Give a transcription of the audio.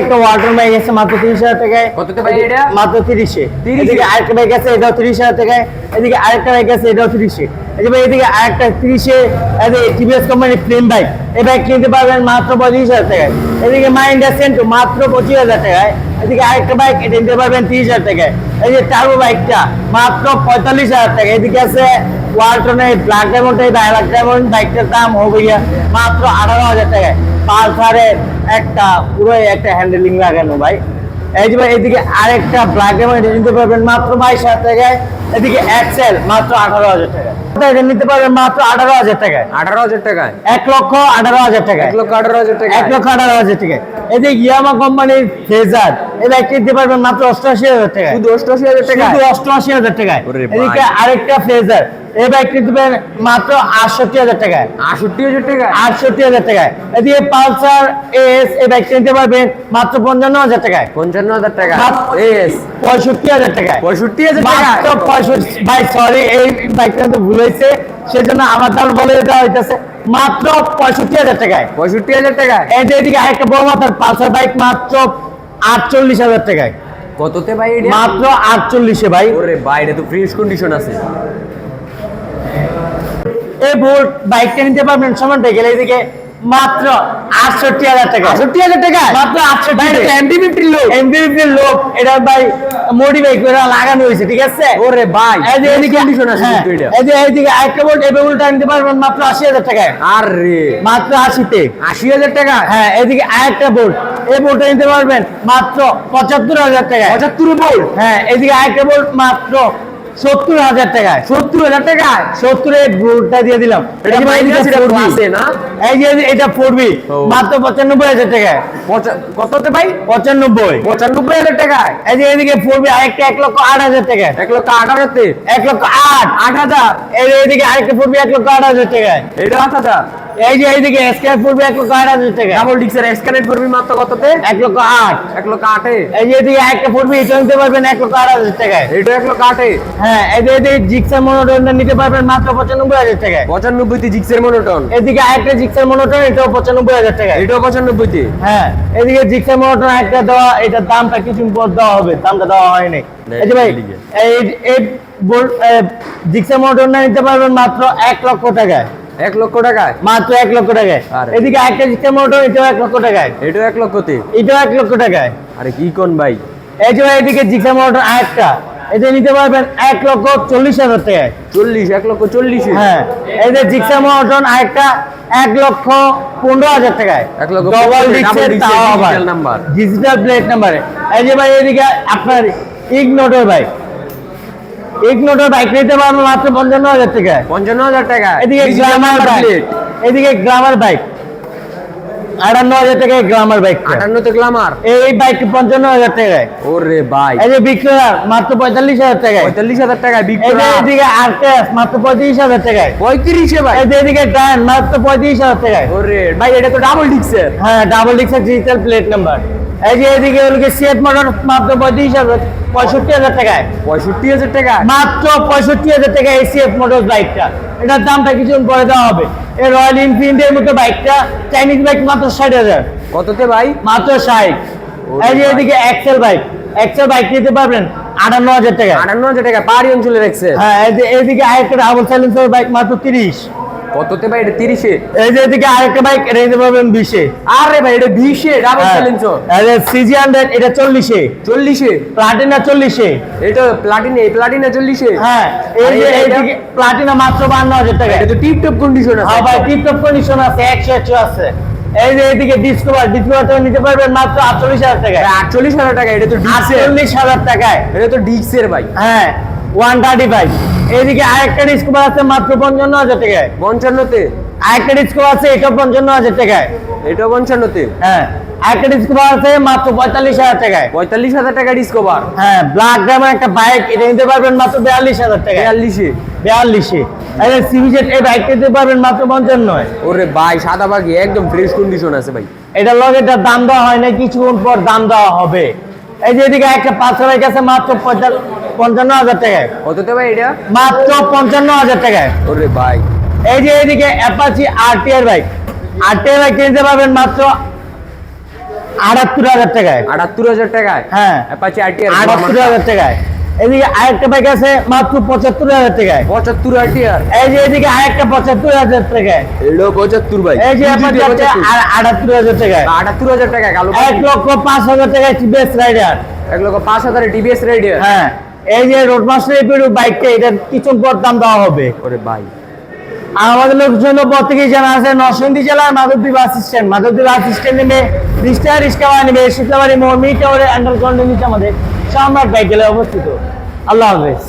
একটা water bag আছে মাত্র তিরিশ হাজার টাকায়? মাত্র তিরিশে। 30 এদিকে আরেকটা ব্যাগ আছে এটাও তিরিশ হাজার টাকায়। এদিকে আরেকটা বাইক আছে এটাও তিরিশে। এই ভাই, এদিকে আরেকটা তিরিশে টিভিএস কোম্পানির প্লেন বাইক এই বাইক কিনতে পারবেন মাত্র পঁয়ত্রিশ হাজার টাকায়। এদিকে মাইন্ডা সেন্টু মাত্র পঁচিশ হাজার টাকায়। এদিকে আরেকটা বাইক এটা নিতে পারবেন তিরিশ হাজার টাকায়। এই যে টার্বো বাইকটা মাত্র পঁয়তাল্লিশ হাজার টাকা এদিকে আছে ওয়ালটনের ব্ল্যাক ডায়মন্ড এই ব্ল্যাক ডায়মন্ড বাইকটার দাম হবে গিয়া মাত্র আঠারো হাজার টাকায়। পালসারের একটা পুরো একটা হ্যান্ডেলিং লাগানো ভাই। এই যে ভাই এদিকে আরেকটা ব্ল্যাক ডায়মন্ড এটা নিতে পারবেন মাত্র বাইশ হাজার টাকায়। এদিকে এক্সেল মাত্র আঠারো হাজার টাকা এটা নিতে পারবেন মাত্র আঠারো হাজার টাকায়। আঠারো হাজার টাকায়। এক লক্ষ আঠারো হাজার টাকা এক লক্ষ আঠারো হাজার টাকা এক লক্ষ আঠারো হাজার টাকা এই যে ইয়ামা কোম্পানির ফেজার পারবেন মাত্র অষ্টআশি হাজার টাকা শুধু অষ্টআশি হাজার টাকা শুধু অষ্টআশি হাজার টাকায়। এদিকে আরেকটা ফেজার এই দিবেন মাত্র আটষট্টি হাজার টাকায়? আটষট্টি হাজার টাকা আটষট্টি হাজার টাকায়। এদিকে পালসার এস এই বাইকটি নিতে পারবেন মাত্র পঞ্চান্ন হাজার টাকায়? পঞ্চান্ন হাজার টাকা। এস পঁয়ষট্টি হাজার টাকায়। পঁয়ষট্টি হাজার টাকা? পঁয়ষট্টি ভাই সরি এই বাইকটা তো ভুল হয়েছে। সেজন্য আমার দাম বলে দেওয়া হইতেছে। মাত্র পঁয়ষট্টি হাজার টাকায়। পঁয়ষট্টি হাজার টাকা এই যে এদিকে আরেকটা বড় মাথার পালসার বাইক মাত্র আটচল্লিশ হাজার টাকায়। কততে ভাই মাত্র আটচল্লিশে ভাই। ওরে বাইরে তো ফ্রেশ কন্ডিশন আছে। এই বোর্ড বাইকটা নিতে পারবেন সমান গেলে এদিকে মাত্র আটষট্টি হাজার টাকা। আটষট্টি হাজার টাকা? মাত্র আটষট্টি লোক লোক এটা ভাই মোডিফাই করে লাগানো হয়েছে ঠিক আছে? ওরে ভাই এই যে কন্ডিশন আছে হ্যাঁ, এই যে এইদিকে এই বোর্ডটা পারবেন মাত্র আশি হাজার টাকায়। আরে। মাত্র আশিতে। আশি হাজার টাকা? হ্যাঁ এদিকে আরেকটা বোর্ড এই বোর্ডটা নিতে পারবেন মাত্র পঁচাত্তর হাজার টাকায়। পঁচাত্তর বল হ্যাঁ এদিকে আরেকটা বোর্ড মাত্র সত্তর হাজার টাকায়। সত্তর হাজার টাকা সত্তরের বোর্ডটা দিয়ে দিলাম। এটা 4B না? এই যে এটা পড়বি মাত্র পঁচানব্বই হাজার টাকায় কততে ভাই পঁচানব্বই। পঁচানব্বই হাজার টাকা। এই যে এদিকে পড়বি আরেকটা এক লক্ষ আট হাজার টাকায় এক লক্ষ আট হাজার এক লক্ষ আট। আট হাজার? এই যে এদিকে আরেকটা পড়বি এক লক্ষ আট হাজার টাকায়। এটা আট হাজার? এই যে এইদিকে স্ক্যান পড়বি এক লক্ষ আট হাজার টাকা। ডাবল ডিক্সের করবি মাত্র কততে? এক লক্ষ আট। এক লক্ষ আটে। এই যে এদিকে একটা পড়বি এটা নিতে পারবেন এক লক্ষ আট হাজার টাকায়। এটা এক লক্ষ আটে। হ্যাঁ এই যে এদিকে জিক্সার মনোটনটা নিতে পারবেন মাত্র পঁচানব্বই হাজার টাকায়। পঁচানব্বইতে জিক্সের মনোটন এদিকে আরেকটা জিক্সার মনোটন এটাও পঁচানব্বই হাজার টাকায়। এটাও পঁচানব্বইতে? হ্যাঁ এদিকে জিক্সার মনোটন একটা দেওয়া এটার দামটা কিছু পর দেওয়া হবে দামটা দেওয়া হয়নি। এই যে ভাই এই এই জিক্সার মনোটনটা নিতে পারবেন মাত্র এক লক্ষ টাকায়। এক লক্ষ টাকায়? মাত্র এক লক্ষ টাকায়। আরে। এদিকে একটা জিক্সার মনোটন এটাও এক লক্ষ টাকায়। এটাও এক লক্ষতে এটাও এক লক্ষ টাকায়। আরে কি কোন ভাই? এই যে এদিকে জিক্সার মনোটন আরেকটা। এটা নিতে পারবেন এক লক্ষ চল্লিশ হাজার টাকায়। চল্লিশ এক লক্ষ চল্লিশে? হ্যাঁ। এই যে জিক্সার মনোটন আরেকটা এক লক্ষ পনেরো হাজার টাকায়। এক লক্ষ double digital number। Digital plate নাম্বারে এই যে ভাই এদিকে আপনার ইগনোটর বাইক ইগনোটর বাইক নিতে পারব মাত্র পঞ্চান্ন হাজার টাকা পঞ্চান্ন হাজার টাকা এদিকে গ্লামার বাইক এদিকে গ্লামার বাইক আটান্ন হাজার টাকায় গ্রামার বাইক আটান্নতে গ্লামার এই বাইক পঞ্চান্ন হাজার টাকায়। ওরে ভাই। এই যে বিক্রয়ার মাত্র পঁয়তাল্লিশ হাজার টাকায়। পঁয়তাল্লিশ হাজার টাকা এই বিক্রয় এদিকে আরটিএস মাত্র পঁয়ত্রিশ হাজার টাকায়। পঁয়ত্রিশে ভাই। এই এদিকে ডান মাত্র পঁয়ত্রিশ হাজার টাকায়। ওরে ভাই এটা তো ডাবল ডিক্সের হ্যাঁ ডাবল ডিক্সের ডিজিটাল প্লেট নাম্বার এই যে এদিকে ওদিকে সিএফ মোটর মাত্র পঁয়ত্রিশ হাজার পঁয়ষট্টি হাজার টাকায়। পঁয়ষট্টি হাজার টাকা। মাত্র পঁয়ষট্টি হাজার টাকা এই সিএফ মোটর বাইকটা এটার দামটা কিছুদিন পরে দেওয়া হবে। এই রয়্যাল এনফিল্ডের মতো বাইকটা চাইনিজ বাইক মাত্র ষাট হাজার। কততে ভাই? মাত্র ষাট। এই যে এদিকে এক্সেল বাইক। এক্সেল বাইক নিতে পারবেন আটান্ন হাজার টাকা। আটান্ন হাজার টাকা পাহাড়ি অঞ্চলে এক্সেল হ্যাঁ এদিকে আরেকটা হাবল সাইলেন্সার বাইক মাত্র তিরিশ। কততে ভাই এটা তিরিশে? এই যে এদিকে আরেকটা বাইক এটা নিতে পারবেন বিশে। আরে ভাই এটা বিশে? ডাবল হ্যাঁ। সাইলেন্সর সিজি হান্ড্রেড এটা চল্লিশে। চল্লিশে? প্লাটিনা চল্লিশে। এটা প্লাটিনে এই প্লাটিনে চল্লিশে? হ্যাঁ এই যে এইদিকে প্লাটিনা মাত্র বান্ন হাজার টাকা। এটা তো টিপ টপ কন্ডিশন আছে। হ্যাঁ ভাই টিপটপ কন্ডিশন আছে একশো একশো আছে। এই যে এইদিকে ডিসকভার ডিসকভারটা নিতে পারবেন মাত্র আটচল্লিশ হাজার টাকায়। আটচল্লিশ হাজার টাকা এটা তো আটচল্লিশ হাজার টাকায়। এটা তো ডিক্সের ভাই। হ্যাঁ ওয়ান থার্টি ফাইভ এইদিকে আরেকটা ডিসকভার আছে মাত্র পঞ্চান্ন হাজার টাকায়। পঞ্চান্নতে? আরেকটা ডিসকভার আছে এটা পঞ্চান্ন হাজার টাকায়। এটা পঞ্চান্নতে? হ্যাঁ আরেকটা ডিসকভার আছে মাত্র পঁয়তাল্লিশ হাজার টাকায়। পঁয়তাল্লিশ হাজার টাকা ডিসকভার হ্যাঁ ব্ল্যাক ড্রাইভার একটা বাইক এটা নিতে পারবেন মাত্র বিয়াল্লিশ হাজার টাকায়। বিয়াল্লিশে? বিয়াল্লিশে। আরে সিভিজেট এই বাইক নিতে পারবেন মাত্র পঞ্চান্ন ওরে ভাই সাদা বাকি একদম ফ্রেশ কন্ডিশন আছে ভাই। এটার লগে এটার দাম দেওয়া হয় না কিছুক্ষণ পর দাম দেওয়া হবে। এই যে এদিকে একটা পাঁচশো বাইক আছে মাত্র পঞ্চা- পঞ্চান্ন হাজার টাকায়। কততে ভাই এটা? মাত্র পঞ্চান্ন হাজার টাকায়। ওরে ভাই। এই যে এদিকে Apache RTR bike RTR bike কিনতে পারবেন মাত্র আটাত্তর হাজার টাকায়। আটাত্তর হাজার টাকায়? হ্যাঁ। অ্যাপাচি আরটিআর আটাত্তর হাজার টাকায়। এদিকে আরেকটা বাইক আছে মাত্র পঁচাত্তর হাজার টাকায়। পঁচাত্তর আরটিআর এই যে এদিকে আরেকটা পঁচাত্তর হাজার টাকায়। এলো পঁচাত্তর ভাই এই যে আর আটাত্তর হাজার টাকায়। আটাত্তর হাজার টাকা কালো এক লক্ষ পাঁচ হাজার টাকায় টিভিএস রাইডার এক লক্ষ পাঁচ হাজার টিভিএস রেডিয়ার হ্যাঁ। এই যে রোডমাস্টার এপিডু বাইকটা এটা কিছু পর দাম দেওয়া হবে? ওরে ভাই। আর আমাদের লোকজন প্রত্যেকে জানা আছে নরসিংদী জেলার Madhabdi bus stand Madhabdi bus stand নেমে রিক্সা রিক্সা নেবে শীতলাবাড়ি মোহাম্মদ টাওয়ারে আন্ডারগ্রাউন্ডের নিচে আমাদের সম্রাট বাইক গেলে অবস্থিত। আল্লাহ হাফেজ।